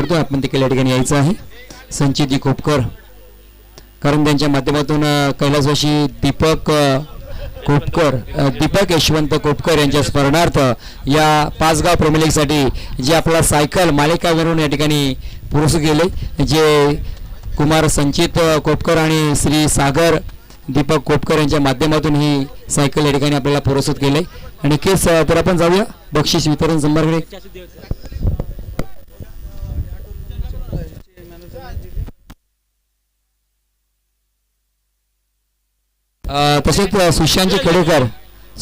करतो. आपण देखील या ठिकाणी यायचं आहे. संचितजी कोपकर कारण त्यांच्या माध्यमातून कैलासवाशी दीपक कोपकर दीपक यशवंत कोपकर यांच्या स्मरणार्थ या पाचगाव प्रीमियर लीगसाठी जे आपला सायकल मालिका या ठिकाणी पुरस्कृत गेले जे कुमार संचित कोपकर आणि श्री सागर दीपक कोपकर यांच्या माध्यमातून ही सायकल या ठिकाणी आपल्याला पुरस्कृत केले. आणि केस तर आपण जाऊया. बक्षीस वितरण समारंभाकडे तसेच सुशांत जी खेडेकर.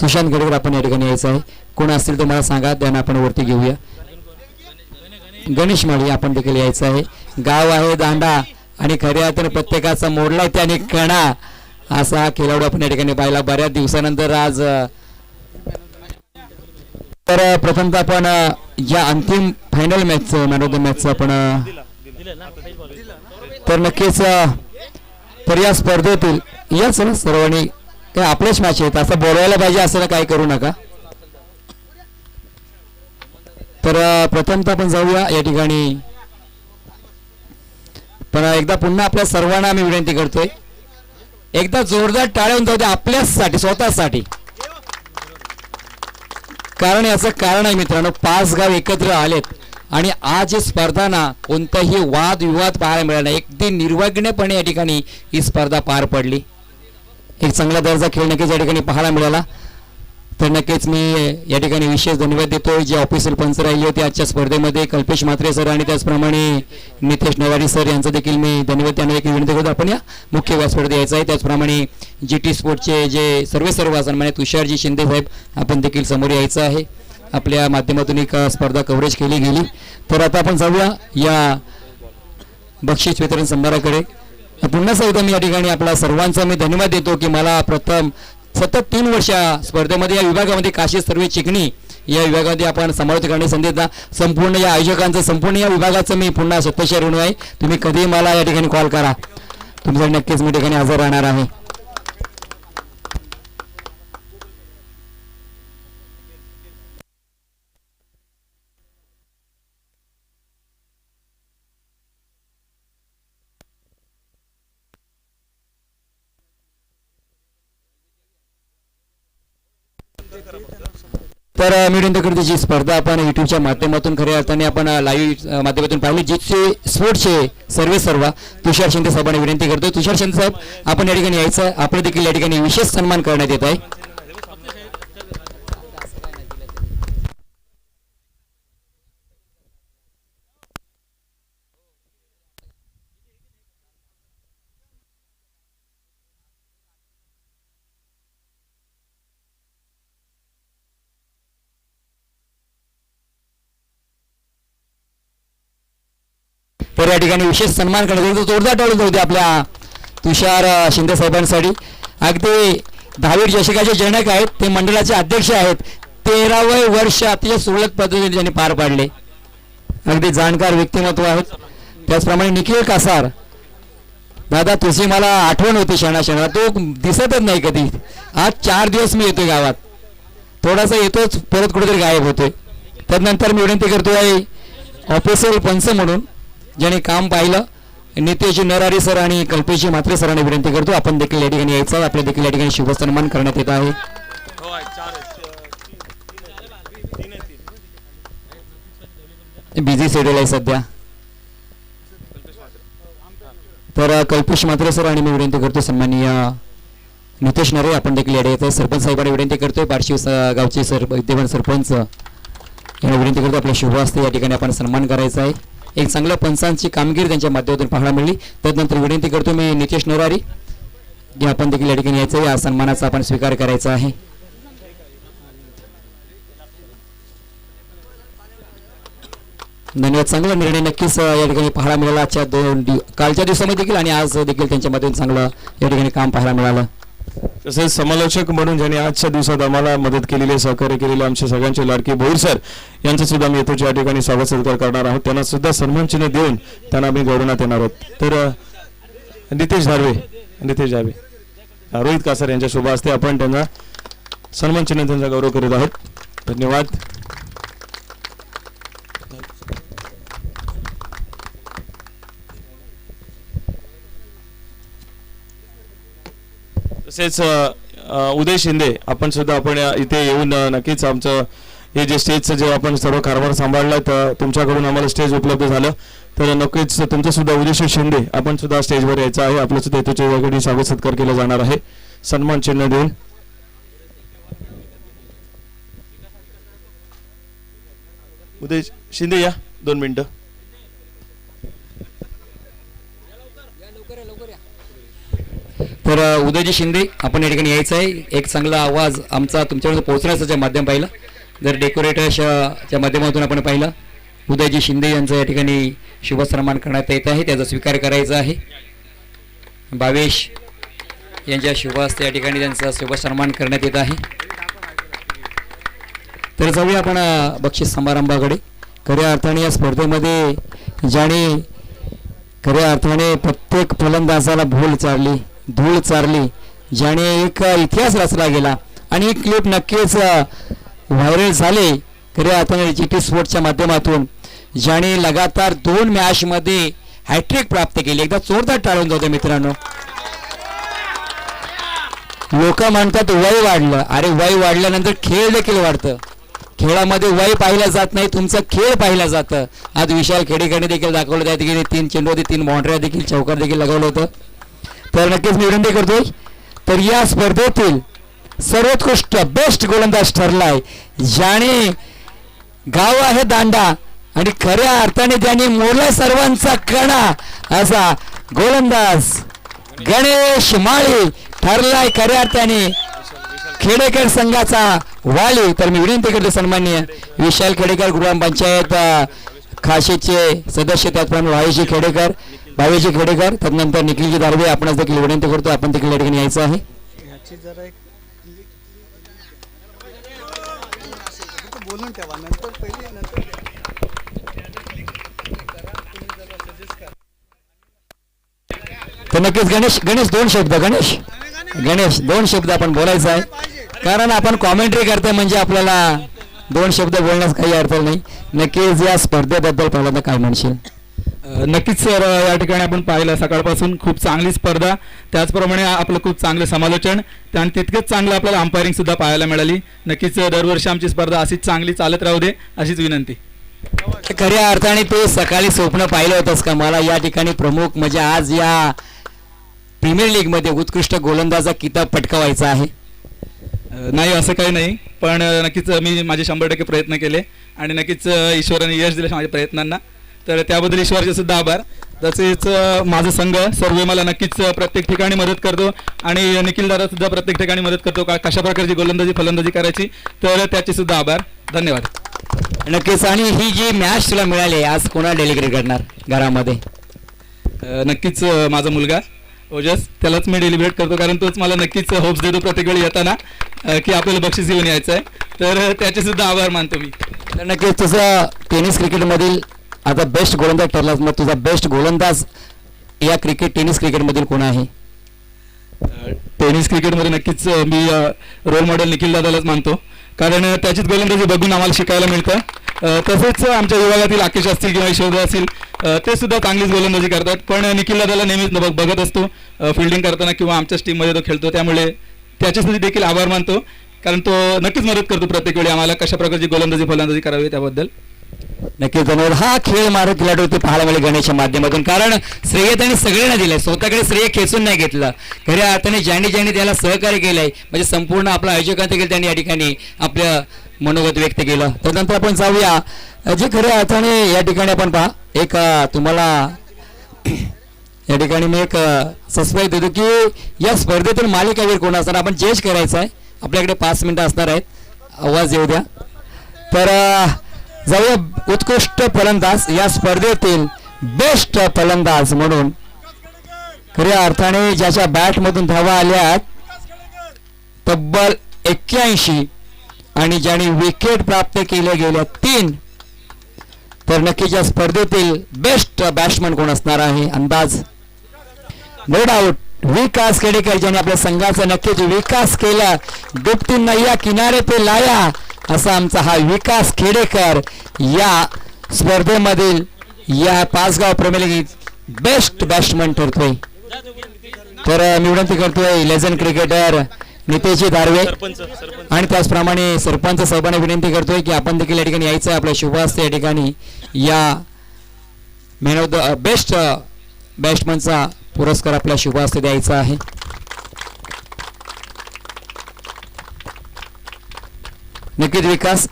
सुशांत खेडेकर आपण या ठिकाणी यायचं आहे. कोण असतील तुम्हाला सांगा त्यांना आपण वरती घेऊया. गणेश माळी आपण देखील यायचं आहे. गाव आहे दांडा आणि खऱ्या अर्थाने प्रत्येकाचा मोडला त्याने कणा असा हा खेळाडू आपण या ठिकाणी पाहिला. बऱ्याच दिवसानंतर आज तर अ, प्रथमतः आपण या अंतिम फायनल मॅचचं मॅन ऑफ द मॅचचं आपण तर नक्कीच तर या स्पर्धेतील यस सर सर्वांनी. काय आपलेच मॅच आहेत असं बोलवायला पाहिजे असं काय करू नका. तर प्रथमतः आपण जाऊया या ठिकाणी. पण एकदा पुन्हा आपल्या सर्वांना आम्ही विनंती करतोय. एकदा जोरदार टाळून जाऊ दे आपल्यासाठी स्वतःसाठी. कारण याचं कारण आहे मित्रांनो पाच गाव एकत्र आलेत. आणि आज ही कोणताही वाद विवाद पाहायला मिळाला नाही. अगदी निर्विघ्नपणे या ठिकाणी ही स्पर्धा पार पडली. एक चांगला दर्जा खेळ नक्कीच या ठिकाणी पाहायला मिळाला. तर नक्कीच मी या ठिकाणी विशेष धन्यवाद देतो जे ऑफिशियल पंच राहिले होते आजच्या स्पर्धेमध्ये कल्पेश म्हात्रे सर आणि त्याचप्रमाणे नितेश नवारी सर यांचं देखील मी धन्यवाद त्यांना एक विनंती करतो. आपण या मुख्य व्यासपीठात यायचा आहे. त्याचप्रमाणे जी टी स्पोर्टचे जे सर्व सर्व सन्मान्य तुषारजी शिंदे साहेब आपण देखील समोर यायचं आहे. आपल्या माध्यमातून एक स्पर्धा कव्हरेज केली गेली. तर आता आपण जाऊया या बक्षीस वितरण समारोहाकडे पुन्हा एकदा मी या ठिकाणी आपला सर्वांचा मी धन्यवाद देतो की मला प्रथम सतत तीन वर्ष स्पर्धेमध्ये या विभागामध्ये काशी सर्वे चिकणी या विभागामध्ये आपण समावेश करण्याची संधी देता. संपूर्ण या आयोजकांचं संपूर्ण या विभागाचं मी पुन्हा सत्तेशी ऋण आहे. तुम्ही कधीही मला या ठिकाणी कॉल करा. तुमच्या नक्कीच मी ठिकाणी हजर राहणार आहे. तर अ, मी विनंती जी स्पर्धा आपण युट्यूबच्या माध्यमातून खऱ्या अर्थाने आपण लाईव्ह माध्यमातून पाहिली जिथचे स्पोर्ट्सचे सर्वे सर्व तुषार शिंदे साहेबांना विनंती करतो तुषार शिंदे साहेब आपण या ठिकाणी यायचं आहे. आपलं देखील या ठिकाणी विशेष सन्मान करण्यात येत आहे तर या ठिकाणी विशेष सन्मान करण्यात जोरदार टाळून होते आपल्या तुषार शिंदे साहेबांसाठी. अगदी दहावीर चषकाचे जनक आहेत. ते मंडळाचे अध्यक्ष आहेत. तेरावे वर्ष अतिशय सुरळक पद्धतीने त्यांनी पार पाडले. अगदी जाणकार व्यक्तिमत्व आहेत. त्याचप्रमाणे निखिल कासार. दादा तुझी मला आठवण होती क्षणा क्षणा तो दिसतच नाही कधी. आज चार दिवस मी येतोय गावात. थोडासा येतोच परत कुठेतरी गायब होतोय. त्यानंतर मी विनंती करतोय ऑफिसर पंच म्हणून. ज्याने काम पाहिलं नितेश नरारी सर आणि कल्पेशजी म्हात्रे सरांनी विनंती करतो आपण देखील या ठिकाणी यायचं आपल्या देखील या ठिकाणी शुभसन्मान करण्यात येत आहे. बिझी शेड्यूल आहे सध्या. तर कल्पेश म्हात्रे सर आणि मी विनंती करतो सन्माननीय नितेश नरे आपण देखील या ठिकाणी सरपंच साहेबांना विनंती करतोय बार्शी स- गावचे सर विद्यमान सरपंच यांना विनंती करतो आपल्या शुभ हस्ते या ठिकाणी आपण सन्मान करायचा आहे. एक चांगल्या पंचांची कामगिरी त्यांच्या माध्यमातून पाहायला मिळली. त्यानंतर विनंती करतो मी नितेश नोरारी जे आपण देखील या ठिकाणी यायचं आहे या सन्मानाचा आपण स्वीकार करायचा आहे. धन्यवाद. चांगला निर्णय नक्कीच या ठिकाणी पाहायला मिळाला. आजच्या दोन दिव कालच्या दिवसामध्ये देखील आणि आज देखील त्यांच्या माध्यमातून चांगलं या ठिकाणी काम पाहायला मिळालं. तसेच समालोचक म्हणून ज्यांनी आजच्या दिवसात आम्हाला मदत केलेली आहे, सहकार्य केलेले आमचे सगळ्यांचे लाडके भोईर सर यांचं सुद्धा आम्ही येतो या ठिकाणी स्वागत सत्कार करणार आहोत त्यांना सुद्धा सन्मान चिन्ह देऊन त्यांना आम्ही गौरवण्यात येणार आहोत. तर नितेश धारवे नितेश धारवे रोहित कासर यांच्या शोभा असते आपण त्यांना सन्मान चिन्ह त्यांचा गौरव करीत आहोत. धन्यवाद. तसेच उदय शिंदे आपण सुद्धा आपण या- इथे येऊन नक्कीच आमचं हे जे स्टेजचं जे आपण सर्व कारभार सांभाळला तर तुमच्याकडून आम्हाला स्टेज उपलब्ध झालं. तर नक्कीच तुमचं सुद्धा उदय शिंदे आपण सुद्धा स्टेजवर यायचं आहे. आपलं सुद्धा इथेच्या वेगळी स्वागत सत्कार केला जाणार आहे. सन्मान चिन्ह देऊन. उदय शिंदे या दोन मिनिटं. तर उदयजी शिंदे आपण या ठिकाणी यायचं आहे. एक चांगला आवाज आमचा तुमच्यापर्यंत पोहोचण्याचं जे माध्यम पाहिलं. जर डेकोरेटर्सच्या माध्यमातून आपण पाहिलं उदयजी शिंदे यांचं या ठिकाणी शुभ सन्मान करण्यात येत आहे. त्याचा स्वीकार करायचा आहे. भावेश यांच्या शुभ हस्ते या ठिकाणी त्यांचा शुभ सन्मान करण्यात येत आहे. तर जाऊया आपण बक्षीस समारंभाकडे. खऱ्या अर्थाने या स्पर्धेमध्ये ज्याने खऱ्या अर्थाने प्रत्येक फलंदाजाला भूल चालली धूळ चारली ज्याने एक इतिहास रचला गेला आणि ही क्लिप नक्कीच व्हायरल झाले. खरे आता जी टी स्पोर्टच्या माध्यमातून ज्याने लगातार दोन मॅचमध्ये हॅट्रिक प्राप्त केली. एकदा जोरदार टाळून जातो मित्रांनो. लोक म्हणतात वय वाढलं. अरे वय वाढल्यानंतर खेळ देखील वाढतं. खेळामध्ये वय पाहिलं जात नाही तुमचं खेळ पाहिला जातं. आज विशाल खेडेकडे देखील दाखवलं त्या ठिकाणी तीन चेंडूवरती तीन बाउंड्र्या देखील चौकार देखील लगवलं होतं. तर नक्कीच मी विनंती करतोय तर या स्पर्धेतील सर्वोत्कृष्ट बेस्ट गोलंदाज ठरलाय. ज्याने गाव आहे दांडा आणि खऱ्या अर्थाने त्याने मोरला सर्वांचा कणा असा गोलंदाज गणेश माळी ठरलाय खऱ्या अर्थाने. खेडेकर संघाचा वाली तर मी विनंती करतो सन्मान्य विशाल खेडेकर ग्रामपंचायत खाशीचे सदस्य त्याचप्रमाणे भावेशी खेडेकर. भावेशी खेडेकर त्यानंतर निखिलजी दारवे आपणास देखील विनंती करतो आपण देखील या ठिकाणी यायचं आहे. तर नक्कीच गणेश गणेश दोन शब्द गणेश. गणेश दोन शब्द आपण बोलायचं आहे. कारण आपण कॉमेंट्री करतोय म्हणजे आपल्याला दोन शब्द बोलण्यास काही अर्थ नाही. नक्कीच या स्पर्धेबद्दल पहिल्यांदा काय म्हणशील? नक्कीच सर या ठिकाणी आपण पाहिलं सकाळपासून खूप चांगली स्पर्धा त्याचप्रमाणे आपलं खूप चांगलं समालोचन आणि तितकंच चांगलं आपल्याला अंपायरिंग सुद्धा पाहायला मिळाली. नक्कीच दरवर्षी आमची स्पर्धा अशीच चांगली चालत राहू दे अशीच विनंती. खऱ्या अर्थाने तू सकाळी स्वप्न पाहिलं होतंस का? मला या ठिकाणी प्रमुख म्हणजे आज या प्रीमियर लीगमध्ये उत्कृष्ट गोलंदाजा किताब पटकावायचा आहे. नाही असं काही नाही. पण नक्कीच मी माझे शंभर टक्के प्रयत्न केले. आणि नक्कीच ईश्वराने यश दिलं माझ्या प्रयत्नांना. तर त्याबद्दल ईश्वराचे सुद्धा आभार. तसेच माझा संघ सर्व मला नक्कीच प्रत्येक ठिकाणी मदत करतो आणि निखिल दादा सुद्धा प्रत्येक ठिकाणी मदत करतो का कशा प्रकारची गोलंदाजी फलंदाजी करायची तर त्याचे सुद्धा आभार. धन्यवाद. नक्कीच आणि ही जी मॅच तुला मिळाली आज कोणाला डेलिव्हरी करणार घरामध्ये? नक्कीच माझा मुलगा ओजस त्यालाच मी डेलिब्रेट करतो कारण तोच मला नक्कीच होप्स देतो प्रत्येक वेळी येताना की आपल्याला बक्षीस घेऊन यायचं आहे तर त्याचे सुद्धा आभार मानतो मी. तर नक्कीच तुझं टेनिस क्रिकेटमधील आता बेस्ट गोलंदाज ठरलास मग तुझा बेस्ट गोलंदाज या क्रिकेट टेनिस क्रिकेटमधील कोण आहे? टेनिस क्रिकेटमध्ये नक्कीच मी रोल मॉडेल निखिल दादालाच मानतो. कारण त्याचीच गोलंदाजी बघून आम्हाला शिकायला मिळतं. तसेच आमच्या विभागातील आकेश असतील किंवा यशोदा असतील ते सुद्धा चांगलीच गोलंदाजी करतात. पण निखिल दादाला नेहमीच बघ- बघत असतो फिल्डिंग करताना किंवा आमच्याच टीममध्ये तो खेळतो. त्यामुळे त्याच्यासाठी देखील आभार मानतो. कारण तो नक्कीच मदत करतो प्रत्येक वेळी आम्हाला कशा प्रकारची गोलंदाजी फलंदाजी करावी त्याबद्दल. नक्की धन्यवाद हा खेळ मारत खिलाडू पाहायला मिळेल गणेशच्या माध्यमातून. कारण श्रेय त्यांनी सगळ्यांना दिलंय. स्वतःकडे श्रेय खेचून नाही घेतलं. खऱ्या अर्थाने ज्यांनी ज्यांनी त्याला सहकार्य केलंय म्हणजे संपूर्ण आपला आयोजकांत देखील त्यांनी या ठिकाणी आपलं मनोगत व्यक्त केलं. त्यानंतर आपण जाऊया. जे खऱ्या अर्थाने या ठिकाणी आपण पहा. एक तुम्हाला या ठिकाणी मी एक सस्पेक्ट देतो की या स्पर्धेतील मालिकावीर कोण असणार? आपण जज करायचं आहे आपल्याकडे पाच मिनिटं असणार आहेत. आवाज येऊ द्या. तर जाऊया उत्कृष्ट फलंदाज या स्पर्धेतील बेस्ट फलंदाज म्हणून. खऱ्या अर्थाने ज्याच्या बॅटमधून धावा आल्यात तब्बल एक्क्याऐंशी आणि ज्याने विकेट प्राप्त केल्या गेल्या तीन तर नक्कीच्या स्पर्धेतील बेस्ट बॅट्समन कोण असणार आहे? अंदाज? नो डाऊट विकास केडेकर ज्याने आपल्या संघाचा नक्कीच विकास केला दुपटी या किनारे पे लाया असा आमचा हा विकास खेडेकर या स्पर्धेमधील या पाचगाव प्रीमियर बेस्ट बॅट्समन ठरतोय. तर मी विनंती करतोय लेजंड क्रिकेटर नितेशजी दारवे. आणि त्याचप्रमाणे सरपंच साहेबांना विनंती करतोय की आपण देखील या ठिकाणी यायचं आहे आपल्या शुभ या ठिकाणी या मॅन ऑफ द बेस्ट बॅट्समनचा पुरस्कार आपल्या शुभ द्यायचा आहे. नक्कीच विकास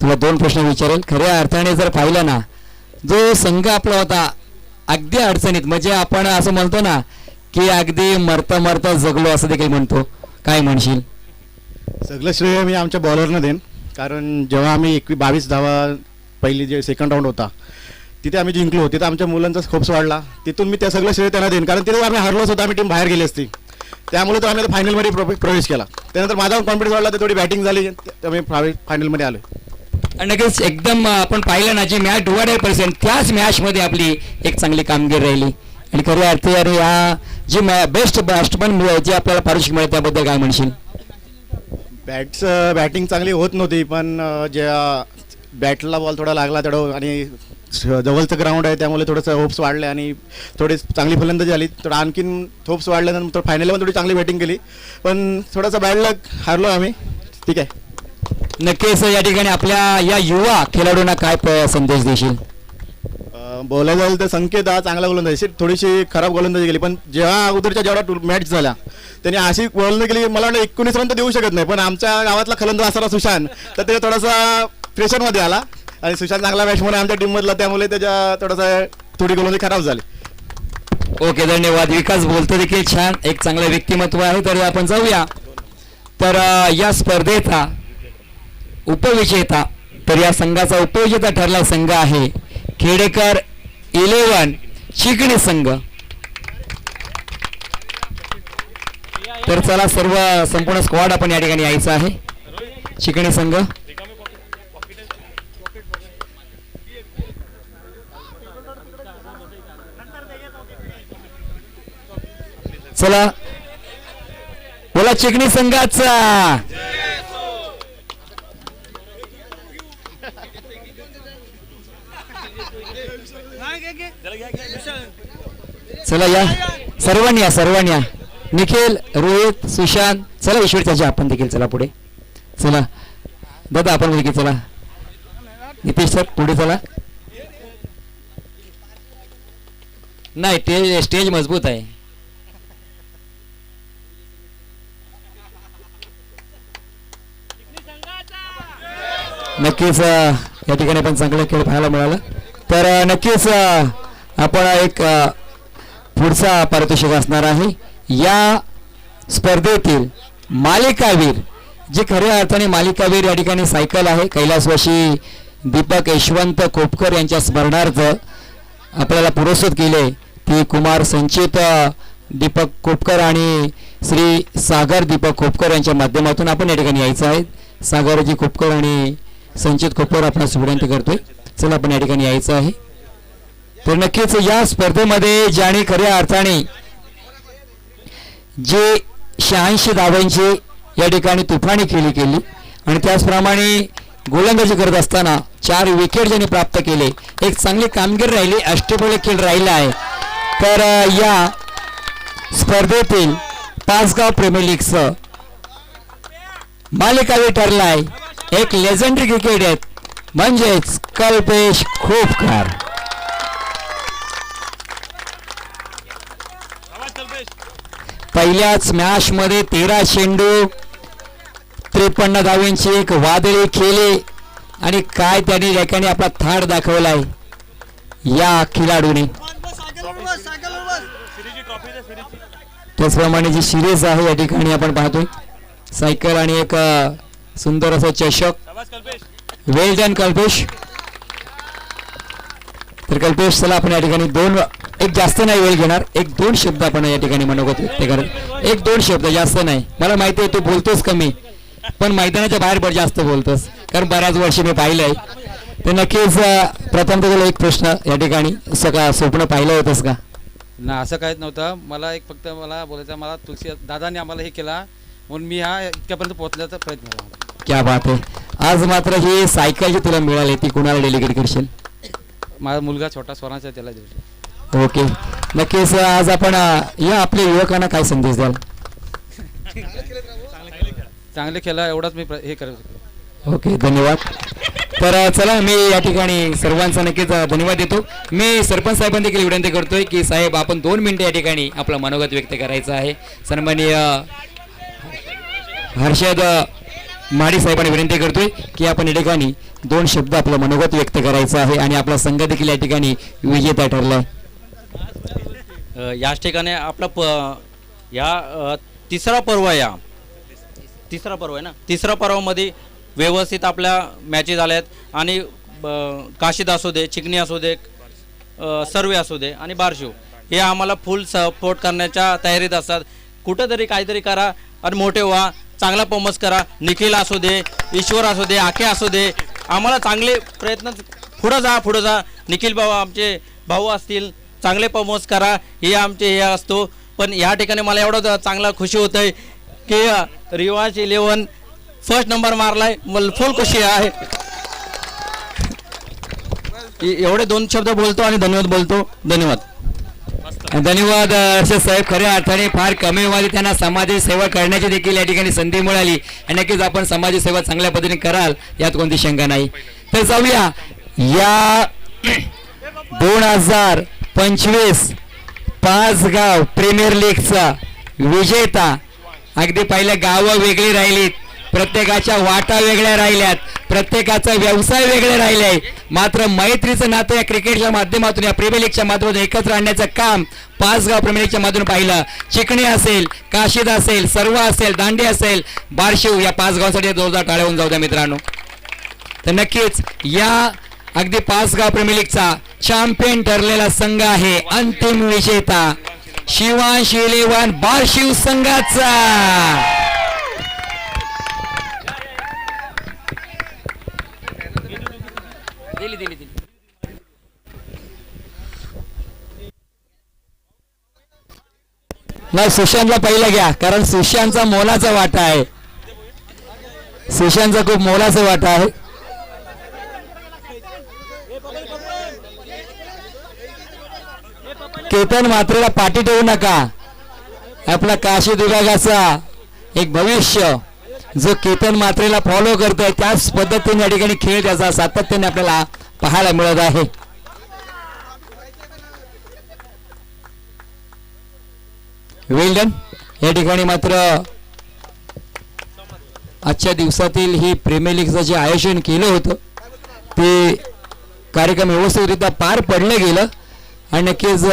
तुला दोन प्रश्न विचारेल. खऱ्या अर्थाने जर पाहिलं ना जो संघ आपला होता अगदी अडचणीत म्हणजे आपण असं म्हणतो ना की अगदी मरता मरता जगलो असं देखील म्हणतो. काय म्हणशील? सगळं श्रेय मी आमच्या बॉलरनं देईन. कारण जेव्हा आम्ही एकवी बावीस धावा पहिली जे सेकंड राऊंड होता तिथे आम्ही जिंकलो. तिथे आमच्या मुलांचा खोप्स वाढला. तिथून मी त्या सगळं श्रेय त्यांना देईन. कारण तिथे आम्ही हरलोच होतो आम्ही टीम बाहेर गेली असती. त्यामुळे तर आम्ही फायनलमध्ये प्र प्रवेश केला. त्यानंतर माझा कॉन्फिडन्स वाढला तर थोडी बॅटिंग झाली त्यामुळे फायनलमध्ये आलो नक्कीच एकदम आपण पाहिलं ना जी मॅच डिवायडेड पर्सेंट त्याच मॅचमध्ये आपली एक चांगली कामगिरी राहिली. आणि खऱ्या अर्थी अरे या जी बेस्ट बॅट्समन जे आपल्याला पारितोषिक मिळेल त्याबद्दल काय म्हणशील? बॅट्स बॅटिंग चांगली होत नव्हती पण ज्या बॅटला बॉल थोडा लागला तेवढं आणि जवळचं ग्राउंड आहे त्यामुळे थोडंसं होप्स वाढले आणि थोडी चांगली फलंदाजी झाली. थोडं आणखीन होप्स वाढल्यानंतर फायनलला पण थोडी चांगली बॅटिंग केली. पण थोडासा बॅड लक हारलो आम्ही. ठीक आहे. नक्कीच या ठिकाणी आपल्या या युवा खेळाडूंना काय संदेश देशील? बोलायला झालं तर संकेत हा चांगला गोलंदाजी थोडीशी खराब गोलंदाजी केली. पण जेव्हा अगोदरच्या जेवढा मॅच झाल्या त्यांनी अशी गोलंदाजी केली मला वाटतं एकोणीस रन तर देऊ शकत नाही. पण आमच्या गावातला खलंदाज असणारा सुशांत तर ते थोडासा प्रेशरमध्ये आला. आणि सुशांत चांगला बॅट्समन आहे आमच्या टीममधला त्यामुळे त्याच्या थोडासा थोडी गोलंदाजी खराब झाली. ओके धन्यवाद. विकास बोलतो देखील छान. एक चांगलं व्यक्तिमत्व आहे तर आपण जाऊया. तर या स्पर्धेचा उपविजेता तर या संघाचा उपविजेता ठरला संघ आहे खेडेकर इलेवन चिकणी संघ. तर चला सर्व संपूर्ण स्क्वॉड आपण या ठिकाणी यायचं आहे. चिकणी संघ. चला. बोला चिकणी संघाचा. चला या. सर्वांनी या सर्वांनी या. निखिल रोहित सुशांत चला ईश्वर त्याच्या आपण देखील चला पुढे. चला. दादा आपण देखील चला. नितीश सर पुढे चला. नाही ते स्टेज मजबूत आहे. नक्कीच या ठिकाणी पण चांगला खेळ पाहायला मिळाला. तर नक्कीच आपण एक पुढचा पारितोषिक असणार आहे. या स्पर्धेतील मालिकावीर जे खऱ्या अर्थाने मालिकावीर या ठिकाणी सायकल आहे कैलासवाशी दीपक यशवंत कोपकर यांच्या स्मरणार्थ आपल्याला पुरस्कृत केले ती कुमार संचित दीपक कोपकर आणि श्री सागर दीपक कोपकर यांच्या माध्यमातून आपण या ठिकाणी यायचं आहे. सागरजी कोपकर आणि संचित कपूर आपण विनंती करतोय. चला आपण या ठिकाणी यायचं आहे. तर नक्कीच या स्पर्धेमध्ये ज्याने खऱ्या अर्थाने जे शहाऐंशी धावांची या ठिकाणी तुफानी केली केली आणि त्याचप्रमाणे गोलंदाजी करत असताना चार विकेट ज्यांनी प्राप्त केले एक चांगली कामगिरी राहिली अष्टपैलू खेळ राहिला आहे. तर या स्पर्धेतील पाचगाव प्रीमियर लीगचं मालिकावी ठरलाय. एक लेजंडरी क्रिकेट आहेत. म्हणजेच कल्पेश खोपकर. पहिल्याच मॅच मध्ये तेरा चेंडू त्रेपन्न धावांची एक वादळी केले आणि काय त्यांनी या ठिकाणी आपला थाट दाखवलाय या खेळाडूने त्याचप्रमाणे जी सिरीज आहे या ठिकाणी आपण पाहतोय. सायकल आणि एक सुंदर असं चषक. Well done Kalpesh. तर कल्पेश चला आपण या ठिकाणी दोन एक जास्त नाही वेळ घेणार एक दोन शब्द आपण या ठिकाणी मनोगत व्यक्त करत. एक दोन शब्द जास्त नाही. मला माहिती आहे तू बोलतोस कमी पण मैदानाच्या बाहेर पण जास्त बोलतोस कारण बऱ्याच वर्षी मी पाहिलंय. तर नक्कीच प्रथम तुला एक प्रश्न या ठिकाणी सगळं स्वप्न पाहिलं होतंस का? ना असं काहीच नव्हतं. मला एक फक्त मला बोलायचं मला तुलसी दादाने आम्हाला हे केला. म्हणून मी हा इतक्यापर्यंत पोहोचण्याचा प्रयत्न केला. माझा. क्या बात आहे आज मात्र ही सायकल जी तुला मिळाली ती कुणाला डेलिकेट करशील? माझा मुलगा छोटा स्वराचा त्याला देऊ ओके नक्कीच आज आपण अ, या आपल्या युवकांना काय संदेश द्याल? चांगले खेळा एवढाच मी प्र- हे करू शकतो. ओके धन्यवाद. तर अ, चला मी या ठिकाणी सर्वांचा नक्कीच अ, धन्यवाद देतो. मी सरपंच साहेबांना देखील विनंती करतोय की साहेब आपण दोन मिनिटं या ठिकाणी आपलं मनोगत व्यक्त करायचं आहे. सन्माननीय हर्षद अ, माडी साहेबांनी विनंती करतोय की आपण या ठिकाणी दोन शब्द आपलं मनोगत व्यक्त करायचं आहे आणि आपला संघ देखील या ठिकाणी विजेता ठरलाय. याच ठिकाणी आपला प या तिसरा पर्व आहे या. तिसरा पर्व आहे ना? तिसरा पर्वामध्ये व्यवस्थित आपल्या मॅचेस आल्या आहेत आणि ब, काशीद असू दे चिकणी असू दे सर्वे असू दे आणि बारशिव हे आम्हाला फुल सपोर्ट करण्याच्या तयारीत असतात. कुठंतरी काहीतरी करा आणि मोठे व्हा. चांगला पमस करा. निखिल असू दे ईश्वर असू दे आखे असू दे. आम्हाला चांगले प्रयत्न पुढं जा पुढं जा. निखिल भाऊ आमचे भाऊ असतील. चांगले परफॉर्मन्स करा. हे आमचे हे असतो. पण या ठिकाणी मला एवढं चांगला खुशी होत आहे की रिवाज इलेवन फर्स्ट नंबर मारलाय. मला फुल खुशी आहे. एवढे दोन शब्द बोलतो आणि धन्यवाद बोलतो. धन्यवाद. धन्यवाद अ, साहेब खऱ्या अर्थाने फार कमी वयात त्यांना समाज सेवा करण्याची देखील या ठिकाणी संधी मिळाली आणि नक्कीच आपण समाज सेवा चांगल्या पद्धतीने कराल यात कोणती शंका नाही. तर जाऊया या दोन हजार पंचवीस पाच गाव प्रीमियर लीगचा विजेता अगदी पहिल्या गावं वेगळी राहिलीत प्रत्येकाच्या वाटा वेगळ्या राहिल्यात. प्रत्येकाचा व्यवसाय वेगळे राहिले मात्र मैत्रीचं नातं या क्रिकेटच्या माध्यमातून या प्रीमियर लीगच्या माध्यमातून एकत्र आणण्याचं काम पाच गाव प्रीमियर लीगच्या माध्यमातून पाहिलं. चिकणी असेल काशीद असेल सर्व असेल दांडी असेल बारशिव या पाच गावांसाठी जोरदार टाळ्या होऊन जाऊ द्या मित्रांनो. तर नक्कीच या अगदी पाच गाव प्रीमियर लीगचा चॅम्पियन ठरलेला संघ आहे अंतिम विजेता. शिवान इलेव्हन बारशिव संघाचा दिली दिली दिली नाही सुशांतला पहिला घ्या कारण सुशांतचा मोलाचा वाटा आहे. सुशांतचा खूप मोलाचा वाटा आहे. केतन मात्रेला पाठी ठेवू नका. आपला काशी विभागाचा एक भविष्य जो केतन मात्रेला फॉलो करतोय त्याच पद्धतीने या ठिकाणी खेळ त्याचा सातत्याने आपल्याला पाहायला मिळत आहे. वेल डन या ठिकाणी मात्र आजच्या दिवसातील ही प्रीमियर लीगचं जे आयोजन केलं होतं ते कार्यक्रम व्यवस्थितरित्या पार पडलं गेलं. आणि नक्कीच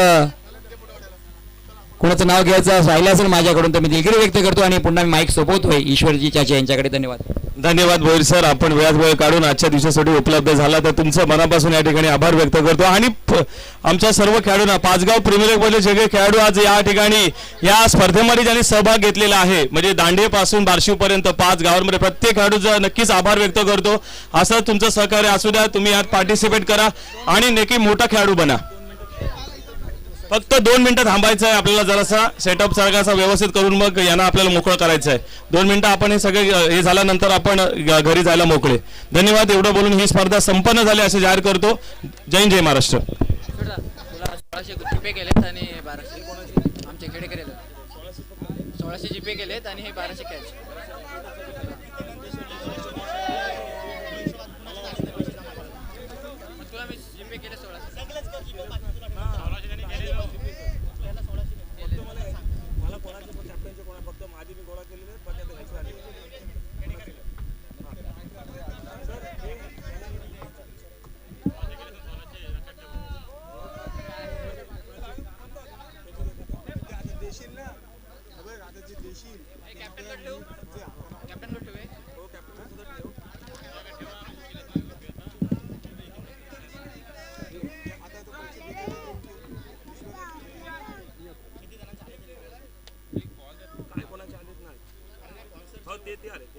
कोणाचं नाव घ्यायचं राहिलं असेल माझ्याकडून तर मी दिलगिरी व्यक्त करतो आणि पुन्हा मी माईक सोपवतोय. ईश्वरजी चाचे यांच्याकडे धन्यवाद. धन्यवाद भोईर सर. आपण वेळात वेळ काढून आजच्या दिवसासाठी उपलब्ध झाला. तर तुमचं मनापासून या ठिकाणी आभार व्यक्त करतो. आणि प- आमच्या सर्व खेळाडूंना पाचगाव प्रीमियर लीग मधले सगळे खेळाडू आज या ठिकाणी या स्पर्धेमध्ये ज्यांनी सहभाग घेतलेला आहे म्हणजे दांडेपासून बार्शीपर्यंत पाच गावांमध्ये प्रत्येक खेळाडूचा नक्कीच आभार व्यक्त करतो. असं तुमचं सहकार्य असू द्या तुम्ही यात पार्टिसिपेट करा आणि नक्की मोठा खेळाडू बना. फक्त दोन मिनिटं थांबायचं आहे आपल्याला जरासा सेटअप सारखासा व्यवस्थित करून मग यांना आपल्याला मोकळं करायचं आहे दोन मिनिटं आपण हे सगळे हे झाल्यानंतर आपण घरी जायला मोकळे. धन्यवाद एवढं बोलून ही स्पर्धा संपन्न झाली असे जाहीर करतो. जय जय महाराष्ट्र. सोळाशे जीपे केलेत आणि बाराशे आमचे खेडे केलेत. सोळाशे जीपे केलेत आणि हे बाराशे कॅश हो ते ते आले ते आले